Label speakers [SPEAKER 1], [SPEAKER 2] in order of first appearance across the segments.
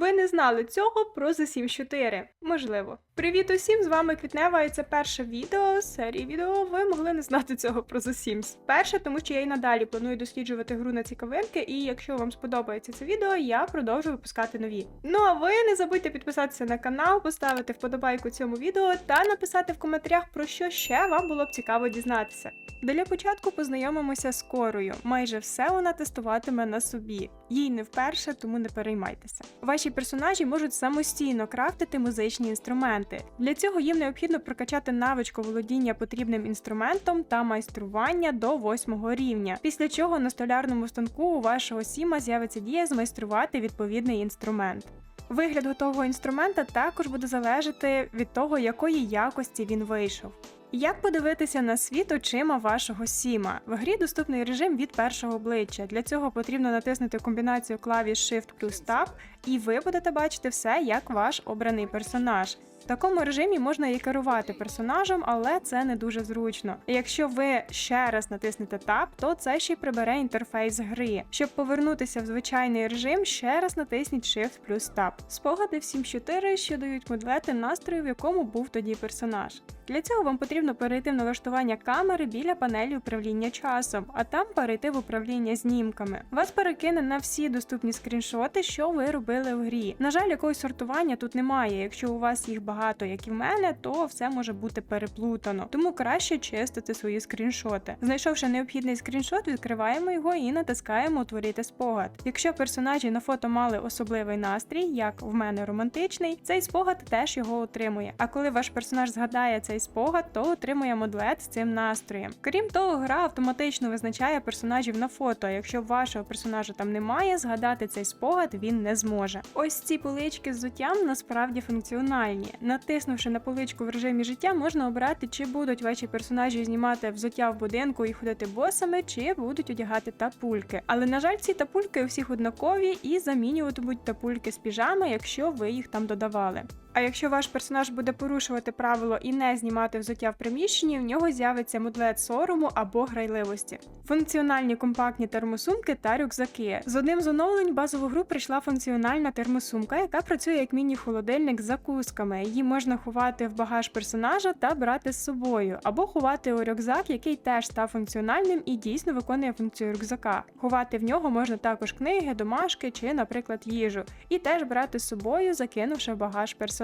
[SPEAKER 1] Ви не знали цього про The Sims 4? Можливо. Привіт усім! З вами Квітнева, і це перше відео з серії відео. Ви могли не знати цього про The Sims. Перше, тому що я й надалі планую досліджувати гру на цікавинки, і якщо вам сподобається це відео, я продовжу випускати нові. Ну а ви не забудьте підписатися на канал, поставити вподобайку цьому відео та написати в коментарях про що ще вам було б цікаво дізнатися. Для початку познайомимося з корою. Майже все вона тестуватиме на собі. Їй не вперше, тому не переймайтеся. Ваші персонажі можуть самостійно крафтити музичні інструменти. Для цього їм необхідно прокачати навичку володіння потрібним інструментом та майстрування до восьмого рівня. Після чого на столярному станку у вашого сіма з'явиться дія змайструвати відповідний інструмент. Вигляд готового інструмента також буде залежати від того, якої якості він вийшов. Як подивитися на світ очима вашого сіма? В грі доступний режим від першого обличчя. Для цього потрібно натиснути комбінацію клавіш Shift плюс Tab, і ви будете бачити все як ваш обраний персонаж. В такому режимі можна і керувати персонажем, але це не дуже зручно. Якщо ви ще раз натиснете Tab, то це ще й прибере інтерфейс гри. Щоб повернутися в звичайний режим, ще раз натисніть Shift плюс Tab. Спогади в Sims 4, що дають модлети настрою, в якому був тоді персонаж. Для цього вам потрібно перейти в налаштування камери біля панелі управління часом, а там перейти в управління знімками. Вас перекине на всі доступні скріншоти, що ви робили в грі. На жаль, якогось сортування тут немає. Якщо у вас їх багато, як і в мене, то все може бути переплутано. Тому краще чистити свої скріншоти. Знайшовши необхідний скріншот, відкриваємо його і натискаємо Утворити спогад. Якщо персонажі на фото мали особливий настрій, як в мене романтичний, цей спогад теж його отримує. А коли ваш персонаж згадає цей спогад, то отримує модлет з цим настроєм. Крім того, гра автоматично визначає персонажів на фото. Якщо вашого персонажа там немає, згадати цей спогад він не зможе. Ось ці полички з взуттям насправді функціональні. Натиснувши на поличку в режимі життя, можна обрати, чи будуть ваші персонажі знімати взуття в будинку і ходити босами, чи будуть одягати тапульки. Але на жаль, ці тапульки у всіх однакові і замінюватимуть тапульки з піжами, якщо ви їх там додавали. А якщо ваш персонаж буде порушувати правило і не знімати взуття в приміщенні, в нього з'явиться модлет сорому або грайливості. Функціональні компактні термосумки та рюкзаки. З одним з оновлень базову гру прийшла функціональна термосумка, яка працює як міні-холодильник з закусками. Її можна ховати в багаж персонажа та брати з собою, або ховати у рюкзак, який теж став функціональним і дійсно виконує функцію рюкзака. Ховати в нього можна також книги, домашки чи, наприклад, їжу, і теж брати з собою, закинувши в багаж персонажа.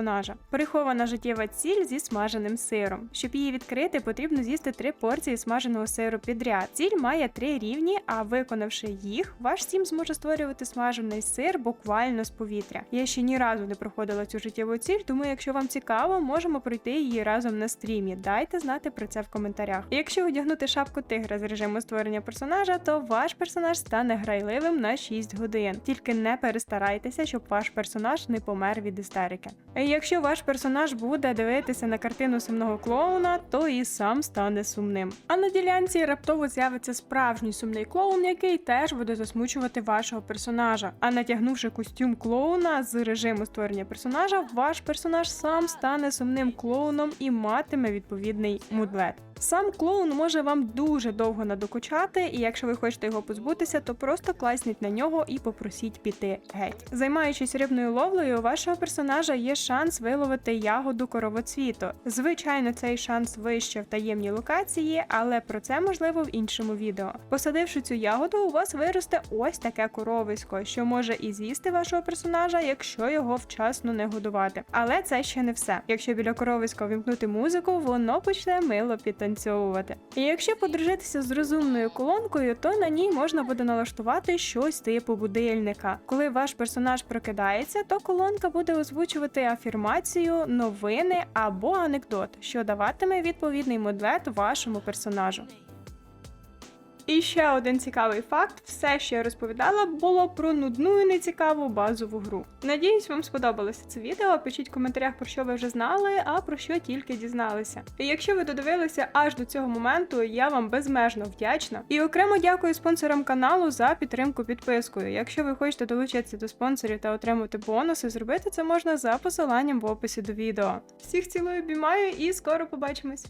[SPEAKER 1] Прихована життєва ціль зі смаженим сиром. Щоб її відкрити, потрібно з'їсти три порції смаженого сиру підряд. Ціль має три рівні, а виконавши їх, ваш сім зможе створювати смажений сир буквально з повітря. Я ще ні разу не проходила цю життєву ціль, тому якщо вам цікаво, можемо пройти її разом на стрімі. Дайте знати про це в коментарях. Якщо одягнути шапку тигра з режиму створення персонажа, то ваш персонаж стане грайливим на 6 годин. Тільки не перестарайтеся, щоб ваш персонаж не помер від істерики. Якщо ваш персонаж буде дивитися на картину сумного клоуна, то і сам стане сумним. А на ділянці раптово з'явиться справжній сумний клоун, який теж буде засмучувати вашого персонажа. А натягнувши костюм клоуна з режиму створення персонажа, ваш персонаж сам стане сумним клоуном і матиме відповідний мудлет. Сам клоун може вам дуже довго надокучати, і якщо ви хочете його позбутися, то просто класніть на нього і попросіть піти геть. Займаючись рибною ловлею, у вашого персонажа є шанс виловити ягоду коровоцвіту. Звичайно, цей шанс вище в таємній локації, але про це можливо в іншому відео. Посадивши цю ягоду, у вас виросте ось таке коровисько, що може і з'їсти вашого персонажа, якщо його вчасно не годувати. Але це ще не все. Якщо біля коровиська вімкнути музику, воно почне мило підтанцьовувати. І якщо подружитися з розумною колонкою, то на ній можна буде налаштувати щось типу будильника. Коли ваш персонаж прокидається, то колонка буде озвучувати афірмацію, новини або анекдот, що даватиме відповідний модлет вашому персонажу. І ще один цікавий факт: все, що я розповідала, було про нудну і нецікаву базову гру. Надіюсь, вам сподобалося це відео. Пишіть в коментарях, про що ви вже знали, а про що тільки дізналися. І якщо ви додивилися аж до цього моменту, я вам безмежно вдячна. І окремо дякую спонсорам каналу за підтримку підпискою. Якщо ви хочете долучитися до спонсорів та отримати бонуси, зробити це можна за посиланням в описі до відео. Всіх цілую, обіймаю і скоро побачимось!